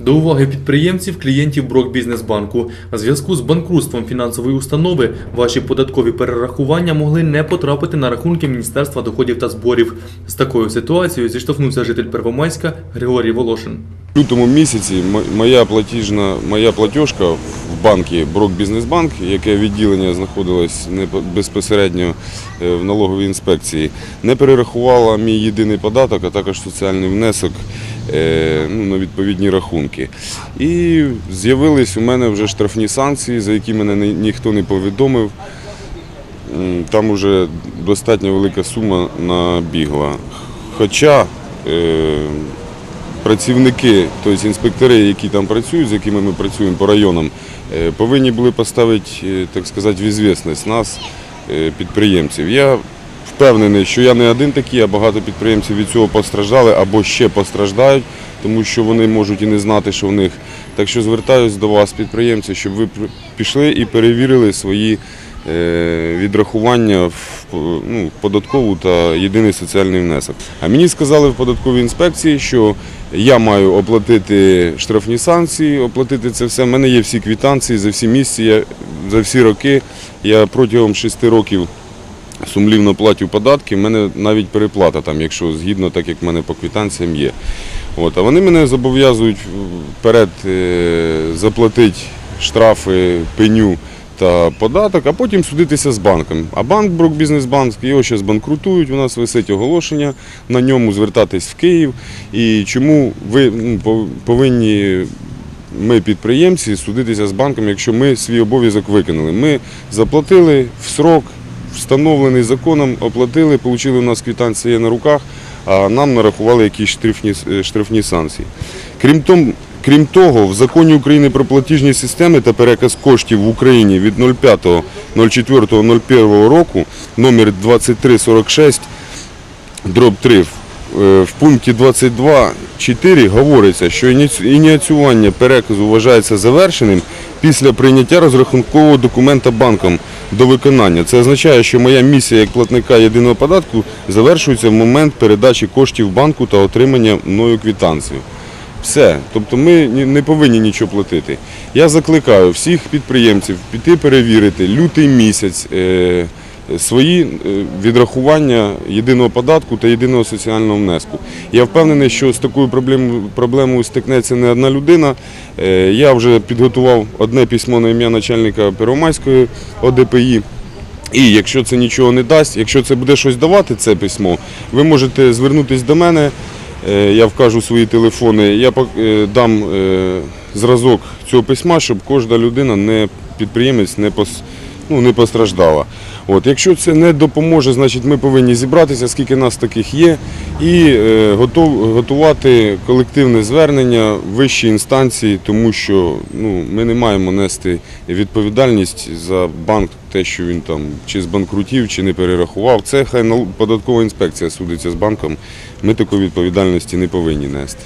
До уваги підприємців, клієнтів Брокбізнесбанку. У зв'язку з банкрутством фінансової установи ваші податкові перерахування могли не потрапити на рахунки Міністерства доходів та зборів. З такою ситуацією зіштовхнувся житель Первомайська Григорій Волошин. В лютому місяці моя платіжна, моя платіжка в банку Брокбізнесбанк, яке відділення знаходилось безпосередньо е, в налоговій інспекції, не перерахувала мій єдиний податок, а також соціальний внесок ну, на відповідні рахунки. І з'явились у мене вже штрафні санкції, за які мене ніхто не повідомив. Там вже достатньо велика сума набігла. Хоча е, працівники, тобто інспектори, які там працюють, з якими ми працюємо по районам, е, повинні були поставити, е, так сказати, в ізвісність нас, е, підприємців. Я впевнений, що я не один такий, а багато підприємців від цього постраждали або ще постраждають, тому що вони можуть і не знати, що в них. Так що звертаюся до вас, підприємці, щоб ви пішли і перевірили свої е, відрахування в ну, податкову та єдиний соціальний внесок. А мені сказали в податковій інспекції, що я маю оплатити штрафні санкції, оплатити це все. У мене є всі квітанції за всі місяці, я, за всі роки. Я протягом шести років сумлівно платю податки, в мене навіть переплата, там, якщо згідно, так як в мене по квітанціям є. От, а вони мене зобов'язують вперед е, заплатити штрафи, пеню та податок, а потім судитися з банком. А банк Брокбізнесбанк, його ще збанкрутують, у нас висить оголошення на ньому звертатись в Київ. І чому ви ну, повинні ми, підприємці, судитися з банком, якщо ми свій обов'язок виконали. Ми заплатили в срок, встановлений законом, оплатили, отримали у нас квитанція на руках, а нам нарахували якісь штрафні, е, штрафні санкції. Крім того, Крім того, в законі України про платіжні системи та переказ коштів в Україні від 05.04.01 року номер 2346 дроб 3 в- е, пункті 22.4 говориться, що ініціювання переказу вважається завершеним після прийняття розрахункового документа банком до виконання. Це означає, що моя місія як платника єдиного податку завершується в момент передачі коштів банку та отримання мною квітанцію. Все, тобто ми не повинні нічого платити. Я закликаю всіх підприємців піти перевірити лютий місяць е, свої е, відрахування єдиного податку та єдиного соціального внеску. Я впевнений, що з такою проблемою, стикнеться не одна людина. Е, я вже підготував одне письмо на ім'я начальника Первомайської ОДПІ. І якщо це нічого не дасть, якщо це буде щось давати, це письмо, ви можете звернутися до мене. Е, Я вкажу свої телефони, я дам зразок цього письма, щоб кожна людина, не підприємець, не пос, ну, не постраждала. От, якщо це не допоможе, значить ми повинні зібратися, скільки нас таких є, і е, готов, готувати колективне звернення вищій інстанції, тому що ну, ми не маємо нести відповідальність за банк, те, що він там чи збанкрутів, чи не перерахував. Це хай податкова інспекція судиться з банком. Ми такої відповідальності не повинні нести.